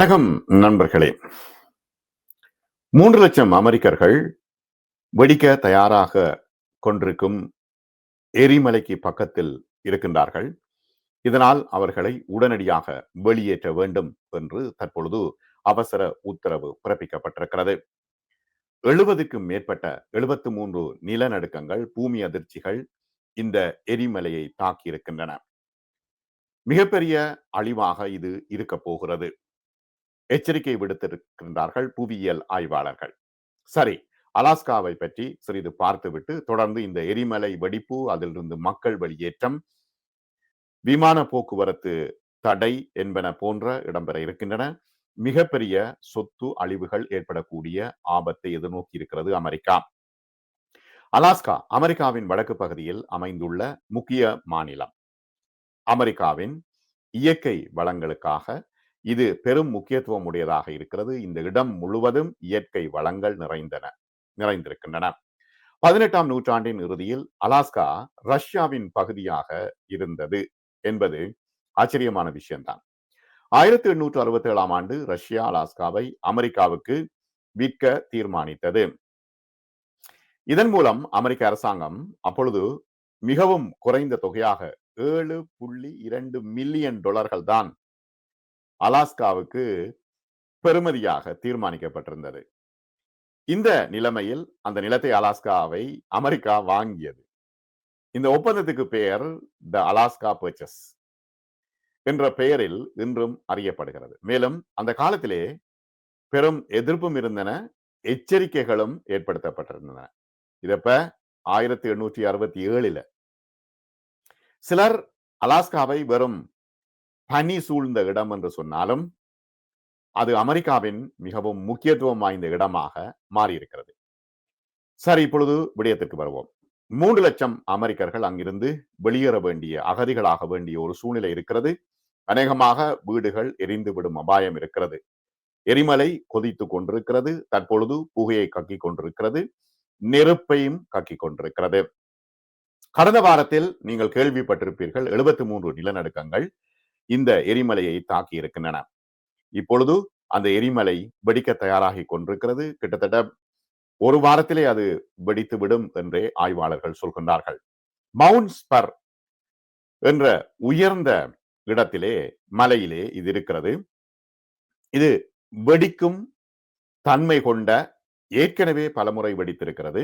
வணக்கம் நண்பர்களே. மூன்று லட்சம் அமெரிக்கர்கள் வெடிக்க தயாராக கொண்டிருக்கும் எரிமலைக்கு பக்கத்தில் இருக்கின்றார்கள். இதனால் அவர்களை உடனடியாக வெளியேற்ற வேண்டும் என்று தற்பொழுது அவசர உத்தரவு பிறப்பிக்கப்பட்டிருக்கிறது. எழுபதுக்கும் மேற்பட்ட எழுபத்து மூன்று நிலநடுக்கங்கள் பூமி அதிர்ச்சிகள் இந்த எரிமலையை தாக்கியிருக்கின்றன. மிகப்பெரிய அழிவாக இது இருக்க போகிறது. எச்சரிக்கை விடுத்திருக்கின்றார்கள் புவியியல் ஆய்வாளர்கள். சரி அலாஸ்காவை பற்றி சிறிது பார்த்துவிட்டு தொடர்ந்து இந்த எரிமலை வெடிப்பு அதிலிருந்து மக்கள் வெளியேற்றம் விமான போக்குவரத்து தடை என்பன போன்ற இடம்பெற இருக்கின்றன. மிகப்பெரிய சொத்து அழிவுகள் ஏற்படக்கூடிய ஆபத்தை எதிர்நோக்கி இருக்கிறது அமெரிக்கா. அலாஸ்கா அமெரிக்காவின் வடக்கு பகுதியில் அமைந்துள்ள முக்கிய மாநிலம். அமெரிக்காவின் இயற்கை வளங்களுக்காக இது பெரும் முக்கியத்துவம் உடையதாக இருக்கிறது. இந்த இடம் முழுவதும் இயற்கை வளங்கள் நிறைந்தன நிறைந்திருக்கின்றன. பதினெட்டாம் நூற்றாண்டின் இறுதியில் அலாஸ்கா ரஷ்யாவின் பகுதியாக இருந்தது என்பது ஆச்சரியமான விஷயம்தான். ஆயிரத்தி எண்ணூற்று அறுபத்தி ஏழாம் ஆண்டு ரஷ்யா அலாஸ்காவை அமெரிக்காவுக்கு விற்க தீர்மானித்தது. இதன் மூலம் அமெரிக்க அரசாங்கம் அப்பொழுது மிகவும் குறைந்த தொகையாக ஏழு புள்ளி இரண்டு மில்லியன் டாலர்கள் தான் அலாஸ்காவுக்கு பெறுமதியாக தீர்மானிக்கப்பட்டிருந்தது. இந்த நிலைமையில் அந்த நிலத்தை அலாஸ்காவை அமெரிக்கா வாங்கியது. இந்த ஒப்பந்தத்துக்கு பெயர் த அலாஸ்கா பர்ச்சஸ் என்ற பெயரில் இன்றும் அறியப்படுகிறது. மேலும் அந்த காலத்திலே பெரும் எதிர்ப்பும் இருந்தன எச்சரிக்கைகளும் ஏற்படுத்தப்பட்டிருந்தன. இதப்ப ஆயிரத்தி எண்ணூற்றி அறுபத்தி ஏழுல சிலர் அலாஸ்காவை வெறும் பனி சூழ்ந்த இடம் என்று சொன்னாலும் அது அமெரிக்காவின் மிகவும் முக்கியத்துவம் வாய்ந்த இடமாக மாறியிருக்கிறது. சரி இப்பொழுது விடயத்திற்கு வருவோம். மூன்று லட்சம் அமெரிக்கர்கள் அங்கிருந்து வெளியேற வேண்டிய அகதிகளாக வேண்டிய ஒரு சூழ்நிலை இருக்கிறது. அநேகமாக வீடுகள் எரிந்து விடும் அபாயம் இருக்கிறது. எரிமலை கொதித்து கொண்டிருக்கிறது. தற்பொழுது புகையை கக்கி கொண்டிருக்கிறது. நெருப்பையும் கக்கி கொண்டிருக்கிறது. கடந்த வாரத்தில் நீங்கள் கேள்விப்பட்டிருப்பீர்கள் எழுபத்தி மூன்று நிலநடுக்கங்கள் இந்த எரிமலையை தாக்கி இருக்கின்றன. இப்பொழுது அந்த எரிமலை வெடிக்க தயாராகி கொண்டிருக்கிறது. கிட்டத்தட்ட ஒரு வாரத்திலே அது வெடித்து விடும் என்றே ஆய்வாளர்கள் சொல்கின்றார்கள். மவுண்ட் ஸ்பர் என்ற உயர்ந்த இடத்திலே மலையிலே இது இருக்கிறது. இது வெடிக்கும் தன்மை கொண்ட ஏற்கனவே பலமுறை வெடித்திருக்கிறது.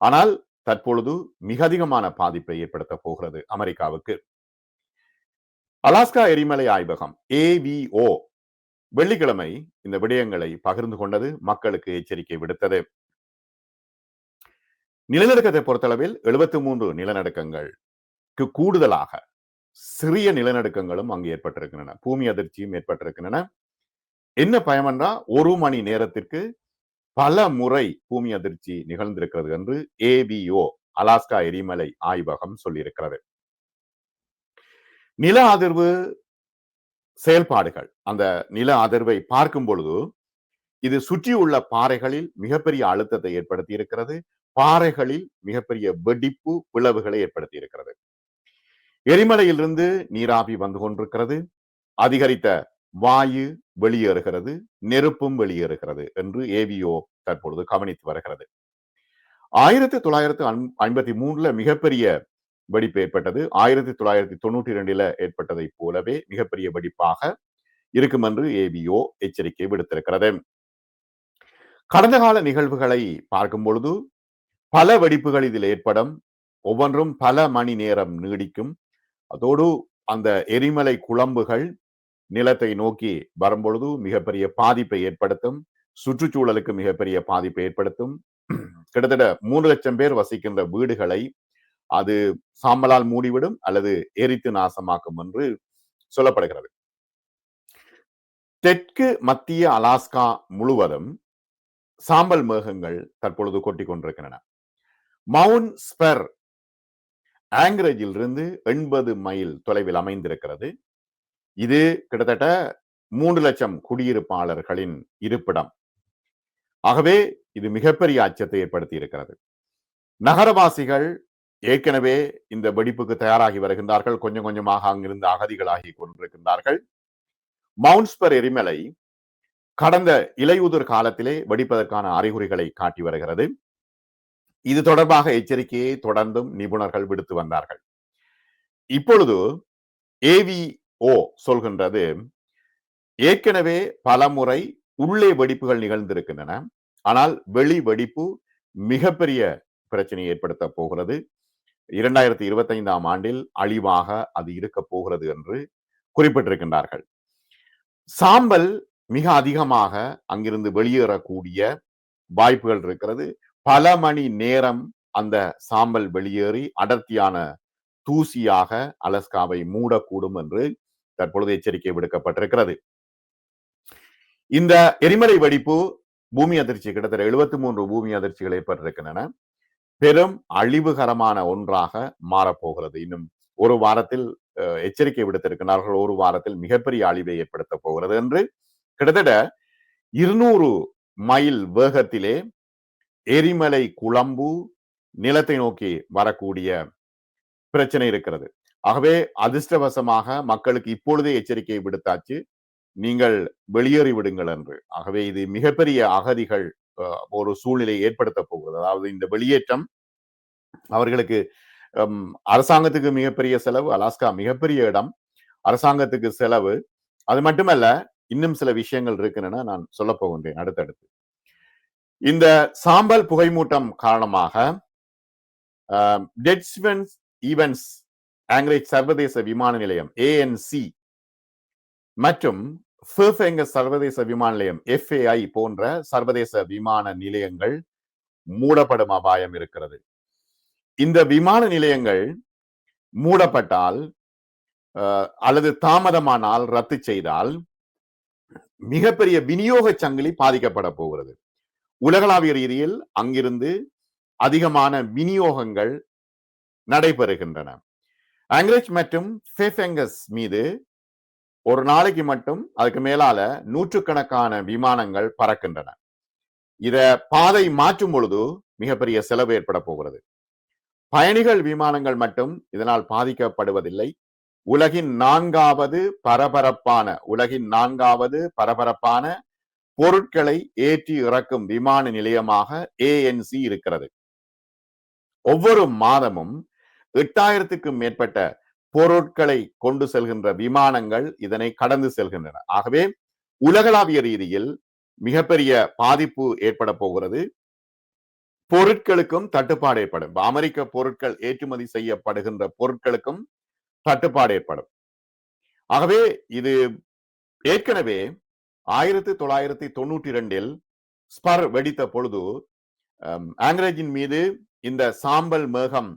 ஆனால் தற்பொழுது மிக அதிகமான பாதிப்பை ஏற்படுத்த போகிறது அமெரிக்காவுக்கு. அலாஸ்கா எரிமலை ஆய்வகம் ஏவிஓ வெள்ளிக்கிழமை இந்த விடயங்களை பகிர்ந்து கொண்டது மக்களுக்கு எச்சரிக்கை விடுத்தது. நிலநடுக்கத்தை பொறுத்தளவில் எழுபத்தி மூன்று நிலநடுக்கங்கள் கூடுதலாக சிறிய நிலநடுக்கங்களும் அங்கு ஏற்பட்டிருக்கின்றன. பூமி அதிர்ச்சியும் ஏற்பட்டிருக்கின்றன. என்ன பயமென்றா ஒரு மணி நேரத்திற்கு பல முறை பூமி அதிர்ச்சி நிகழ்ந்திருக்கிறது என்று ஏபிஓ அலாஸ்கா எரிமலை ஆய்வகம் சொல்லியிருக்கிறது. நில அதிர்வு செயல்பாடுகள். அந்த நில அதிர்வை பார்க்கும் பொழுது இது சுற்றியுள்ள பாறைகளில் மிகப்பெரிய அழுத்தத்தை ஏற்படுத்தி இருக்கிறது. பாறைகளில் மிகப்பெரிய வெடிப்பு பிளவுகளை ஏற்படுத்தி இருக்கிறது. எரிமலையிலிருந்து நீராவி வந்து கொண்டிருக்கிறது. அதிகரித்த வாயு வெளியேறுகிறது. நெருப்பும் வெளியேறுகிறது என்று ஏவிஓ தற்பொழுது கவனித்து வருகிறது. ஆயிரத்தி தொள்ளாயிரத்து ஐம்பத்தி மூணுல மிகப்பெரிய வெடிப்பு ஏற்பட்டது. ஆயிரத்தி தொள்ளாயிரத்தி தொண்ணூற்றி இரண்டில ஏற்பட்டதை போலவே மிகப்பெரிய வெடிப்பாக இருக்கும் என்று ஏபிஓ எச்சரிக்கை விடுத்திருக்கிறது. கடந்த கால நிகழ்வுகளை பார்க்கும் பொழுது பல வெடிப்புகள் இதில் ஏற்படும். ஒவ்வொன்றும் பல மணி நேரம் நீடிக்கும். அதோடு அந்த எரிமலை குழம்புகள் நிலத்தை நோக்கி வரும்பொழுது மிகப்பெரிய பாதிப்பை ஏற்படுத்தும். சுற்றுச்சூழலுக்கு மிகப்பெரிய பாதிப்பை ஏற்படுத்தும். கிட்டத்தட்ட மூன்று லட்சம் பேர் வசிக்கின்ற வீடுகளை அது சாம்பலால் மூடிவிடும் அல்லது எரித்து நாசமாக்கும் என்று சொல்லப்படுகிறது. தெற்கு மத்திய அலாஸ்கா முழுவதும் சாம்பல் மேகங்கள் தற்பொழுது கொட்டி கொண்டிருக்கின்றன மவுண்ட் ஸ்பெர் ஆங்கிரேஜில் இருந்து எண்பது மைல் தொலைவில் அமைந்திருக்கிறது. இது கிட்டத்தட்ட மூன்று லட்சம் குடியிருப்பாளர்களின் இருப்பிடம். ஆகவே இது மிகப்பெரிய அச்சத்தை ஏற்படுத்தி இருக்கிறது நகரவாசிகள் ஏற்கனவே இந்த வெடிப்புக்கு தயாராகி வருகின்றார்கள். கொஞ்சம் கொஞ்சமாக அங்கிருந்து அகதிகளாகி கொண்டிருக்கின்றார்கள். மவுண்ட்ஸ்பர் எரிமலை கடந்த இலையுதிர் காலத்திலே வெடிப்பதற்கான அறிகுறிகளை காட்டி வருகிறது. இது தொடர்பாக எச்சரிக்கையை தொடர்ந்தும் நிபுணர்கள் விடுத்து வந்தார்கள். இப்பொழுது ஏவிஓ சொல்கின்றது. ஏற்கனவே பலமுறை உள்ளே வெடிப்புகள் நிகழ்ந்திருக்கின்றன. ஆனால் வெளி வெடிப்பு மிகப்பெரிய பிரச்சனையை ஏற்படுத்த போகிறது. இரண்டாயிரத்தி இருபத்தி ஐந்தாம் ஆண்டில் அழிவாக அது இருக்க போகிறது என்று குறிப்பிட்டிருக்கின்றார்கள். சாம்பல் மிக அதிகமாக அங்கிருந்து வெளியேறக்கூடிய வாய்ப்புகள் இருக்கிறது. பல மணி நேரம் அந்த சாம்பல் வெளியேறி அடர்த்தியான தூசியாக அலஸ்காவை மூடக்கூடும் என்று தற்பொழுது எச்சரிக்கை விடுக்கப்பட்டிருக்கிறது. இந்த எரிமலை வெடிப்பு பூமி அதிர்ச்சி கிட்டத்தட்ட எழுபத்தி மூன்று பூமி அதிர்ச்சிகள் ஏற்பட்டிருக்கின்றன பெரும் அழிவுகரமான ஒன்றாக மாறப்போகிறது. இன்னும் ஒரு வாரத்தில் எச்சரிக்கை விடுத்திருக்கிறார்கள். ஒரு வாரத்தில் மிகப்பெரிய அழிவை ஏற்படுத்த போகிறது என்று கிட்டத்தட்ட இருநூறு மைல் வேகத்திலே எரிமலை குழம்பு நிலத்தை நோக்கி வரக்கூடிய பிரச்சனை இருக்கிறது. ஆகவே அதிர்ஷ்டவசமாக மக்களுக்கு இப்பொழுதே எச்சரிக்கை விடுத்தாச்சு. நீங்கள் வெளியேறி விடுங்கள் என்று. ஆகவே இது மிகப்பெரிய அகதிகள் ஒரு சூழ்நிலை ஏற்படுத்த போகிறது. அதாவது இந்த வெளியேற்றம் அவர்களுக்கு அரசாங்கத்துக்கு மிகப்பெரிய செலவு அலாஸ்கா மிகப்பெரிய இடம் அரசாங்கத்துக்கு செலவு. அது மட்டுமல்ல இன்னும் சில விஷயங்கள் இருக்குன்னு நான் சொல்ல போகின்றேன் அடுத்தடுத்து. இந்த சாம்பல் புகைமூட்டம் காரணமாக டெட்ஸ்வென்ஸ் ஈவென்ட்ஸ் ஆங்கிலேஜ் சர்வதேச விமான நிலையம் ஏஎன்சி மற்றும் சர்வதேச விமான நிலையம் எஃப்ஏஐ போன்ற சர்வதேச விமான நிலையங்கள் மூடப்படும் அபாயம் இருக்கிறது. இந்த விமான நிலையங்கள் மூடப்பட்டால் அல்லது தாமதமானால் ரத்து செய்தால் மிகப்பெரிய விநியோக சங்கிலி பாதிக்கப்பட போகிறது. உலகளாவிய ரீதியில் அங்கிருந்து அதிகமான விநியோகங்கள் நடைபெறுகின்றன. ஆங்கிலேஜ் மற்றும் ஃபேஃபெங்கஸ் மீது ஒரு நாளைக்கு மட்டும் அதுக்கு மேலால நூற்றுக்கணக்கான விமானங்கள் பறக்கின்றன. இத பாதை மாற்றும் பொழுது மிகப்பெரிய செலவு ஏற்பட போகிறது. பயணிகள் விமானங்கள் மட்டும் இதனால் பாதிக்கப்படுவதில்லை. உலகின் நான்காவது பரபரப்பான உலகின் நான்காவது பரபரப்பான பொருட்களை ஏற்றி இறக்கும் விமான நிலையமாக ஏஎன்சி இருக்கிறது. ஒவ்வொரு மாதமும் எட்டாயிரத்துக்கும் மேற்பட்ட பொருட்களை கொண்டு செல்கின்ற விமானங்கள் இதனை கடந்து செல்கின்றன. ஆகவே உலகளாவிய ரீதியில் மிகப்பெரிய பாதிப்பு ஏற்பட போகிறது. பொருட்களுக்கும் தட்டுப்பாடு ஏற்படும். அமெரிக்க பொருட்கள் ஏற்றுமதி செய்யப்படுகின்ற பொருட்களுக்கும் தட்டுப்பாடு ஏற்படும். ஆகவே இது ஏற்கனவே ஆயிரத்தி தொள்ளாயிரத்தி தொண்ணூற்றி இரண்டில் ஸ்பர் வெடித்த பொழுது ஆங்கிரேஜின் மீது இந்த சாம்பல் மேகம்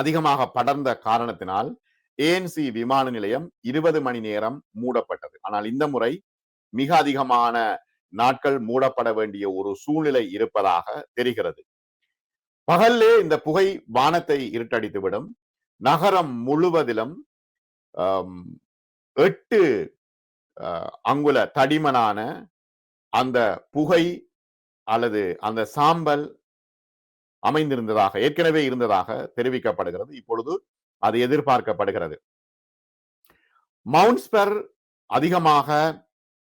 அதிகமாக படர்ந்த காரணத்தினால் ஏஎன்சி விமான நிலையம் இருபது மணி நேரம் மூடப்பட்டது. ஆனால் இந்த முறை மிக அதிகமான நாட்கள் மூடப்பட வேண்டிய ஒரு சூழ்நிலை இருப்பதாக தெரிகிறது. பகல்லே இந்த புகை வானத்தை இருட்டடித்துவிடும். நகரம் முழுவதிலும் எட்டு அங்குல தடிமனான அந்த புகை அல்லது அந்த சாம்பல் அமைந்திருந்ததாக ஏற்கனவே இருந்ததாக தெரிவிக்கப்படுகிறது. இப்பொழுது அது எதிர்பார்க்கப்படுகிறது. மவுண்ட்ஸ்பர் அதிகமாக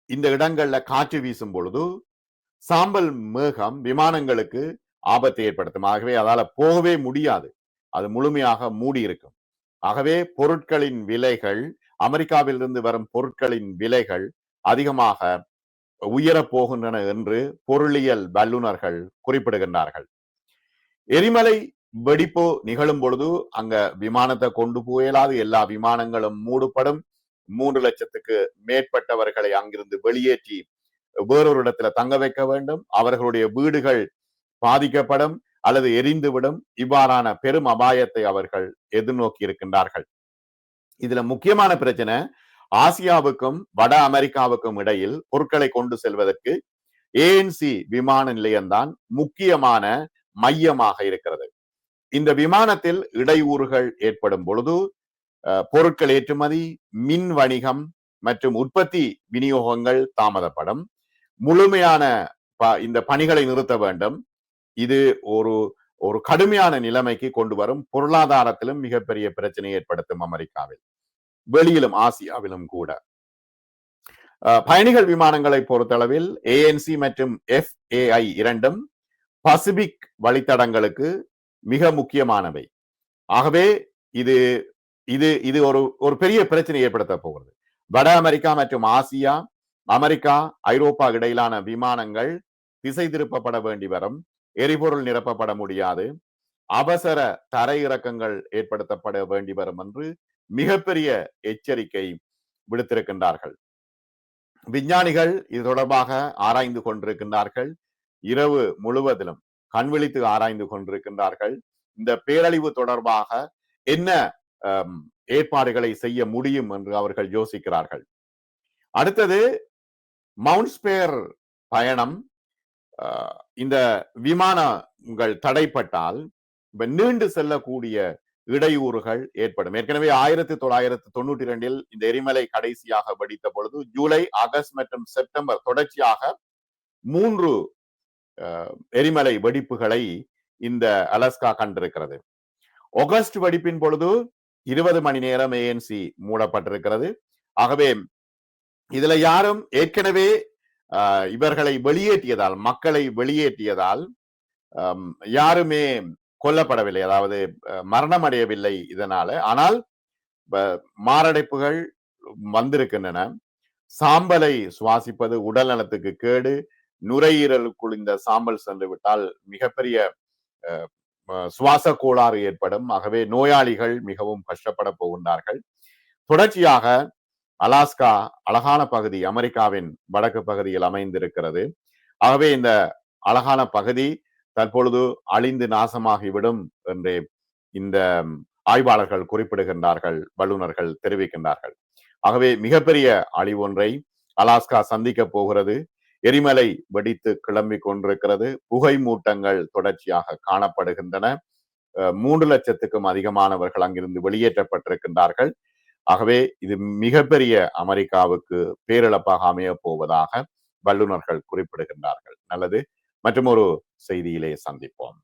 இந்த இடங்கள்ல காற்று வீசும் பொழுது சாம்பல் மேகம் விமானங்களுக்கு ஆபத்தை ஏற்படுத்தும். ஆகவே அதால போகவே முடியாது. அது முழுமையாக மூடி இருக்கும். ஆகவே பொருட்களின் விலைகள் அமெரிக்காவிலிருந்து வரும் பொருட்களின் விலைகள் அதிகமாக உயரப் போகின்றன என்று பொருளியல் வல்லுநர்கள் குறிப்பிடுகின்றார்கள். எரிமலை வெடிப்பு நிகழும் பொழுது அங்க விமானத்தை கொண்டு போயலாது. எல்லா விமானங்களும் மூடப்படும். மூன்று லட்சத்துக்கு மேற்பட்டவர்களை அங்கிருந்து வெளியேற்றி வேறொரு இடத்துல தங்க வைக்க வேண்டும். அவர்களுடைய வீடுகள் பாதிக்கப்படும் அல்லது எரிந்துவிடும். இவ்வாறான பெரும் அபாயத்தை அவர்கள் எதிர்நோக்கி இருக்கின்றார்கள். இதுல முக்கியமான பிரச்சனை ஆசியாவுக்கும் வட அமெரிக்காவுக்கும் இடையில் பொருட்களை கொண்டு செல்வதற்கு ஏஎன்சி விமான நிலையம்தான் முக்கியமான மையமாக இருக்கிறது. இந்த விமானத்தில் இடையூறுகள் ஏற்படும் பொழுது பொருட்கள் ஏற்றுமதி மின் வணிகம் மற்றும் உற்பத்தி விநியோகங்கள் தாமதப்படும். முழுமையான இந்த பணிகளை நிறுத்த வேண்டும். இது ஒரு ஒரு கடுமையான நிலைமைக்கு கொண்டு வரும். பொருளாதாரத்திலும் மிகப்பெரிய பிரச்சனையை ஏற்படுத்தும் அமெரிக்காவில். வெளியிலும் ஆசியாவிலும் கூட. பயணிகள் விமானங்களை பொறுத்தளவில் ஏஎன்சி மற்றும் எஃப்ஏஐ இரண்டும் பசிபிக் வழித்தடங்களுக்கு மிக முக்கியமானவை. ஆகவே இது இது இது ஒரு ஒரு பெரிய பிரச்சனை ஏற்படுத்த போகிறது. வட அமெரிக்கா மற்றும் ஆசியா அமெரிக்கா ஐரோப்பா இடையிலான விமானங்கள் திசை திருப்பப்பட வேண்டி வரும். எரிபொருள் நிரப்பப்பட முடியாது. அவசர தரையிறக்கங்கள் ஏற்படுத்தப்பட வேண்டி வரும் என்று மிகப்பெரிய எச்சரிக்கை விடுத்திருக்கின்றார்கள். விஞ்ஞானிகள் இது தொடர்பாக ஆராய்ந்து கொண்டிருக்கின்றார்கள். இரவு முழுவதிலும் கண்விழித்து ஆராய்ந்து கொண்டிருக்கின்றார்கள். இந்த பேரழிவு தொடர்பாக என்ன ஏற்பாடுகளை செய்ய முடியும் என்று அவர்கள் யோசிக்கிறார்கள். அடுத்தது மவுண்ட்ஸ்பேர் பயணம் இந்த விமானங்கள் தடைப்பட்டால் இப்ப நீண்டு செல்லக்கூடிய இடையூறுகள் ஏற்படும். ஏற்கனவே ஆயிரத்தி தொள்ளாயிரத்தி தொண்ணூற்றி இரண்டில் இந்த எரிமலை கடைசியாக வெடித்த பொழுது ஜூலை ஆகஸ்ட் மற்றும் செப்டம்பர் தொடர்ச்சியாக மூன்று எரிமலை வெடிப்புகளை இந்த அலஸ்கா கண்டிருக்கிறது. ஒகஸ்ட் வெடிப்பின் பொழுது இருபது மணி நேரம் ஏஎன்சி மூடப்பட்டிருக்கிறது. ஆகவே இதுல யாரும் ஏற்கனவே ஆஹ், இவர்களை வெளியேற்றியதால் மக்களை வெளியேற்றியதால் யாருமே கொல்லப்படவில்லை. அதாவது அஹ், மரணம் அடையவில்லை இதனால. ஆனால் மாரடைப்புகள் வந்திருக்கின்றன. சாம்பலை சுவாசிப்பது உடல் நலத்துக்கு கேடு நுரையீரலுக்குள் இந்த சாம்பல் சென்று விட்டால் மிகப்பெரிய அஹ், சுவாச கோளாறு ஏற்படும். ஆகவே நோயாளிகள் மிகவும் கஷ்டப்பட போகின்றார்கள். தொடர்ச்சியாக அலாஸ்கா அழகான பகுதி அமெரிக்காவின் வடக்கு பகுதியில் அமைந்திருக்கிறது. ஆகவே இந்த அழகான பகுதி தற்பொழுது அழிந்து நாசமாகிவிடும் என்று இந்த ஆய்வாளர்கள் குறிப்பிடுகின்றார்கள் வல்லுநர்கள் தெரிவிக்கின்றார்கள். ஆகவே மிகப்பெரிய அழிவொன்றை அலாஸ்கா சந்திக்க போகிறது. எரிமலை வெடித்து கிளம்பி கொண்டிருக்கிறது. புகை மூட்டங்கள் தொடர்ச்சியாக காணப்படுகின்றன. மூன்று லட்சத்துக்கும் அதிகமானவர்கள் அங்கிருந்து வெளியேற்றப்பட்டிருக்கின்றார்கள். ஆகவே இது மிகப்பெரிய அமெரிக்காவுக்கு பேரிழப்பாக அமைய போவதாக வல்லுநர்கள் குறிப்பிடுகின்றார்கள். நல்லது. மற்றும் ஒரு செய்தியிலே சந்திப்போம்.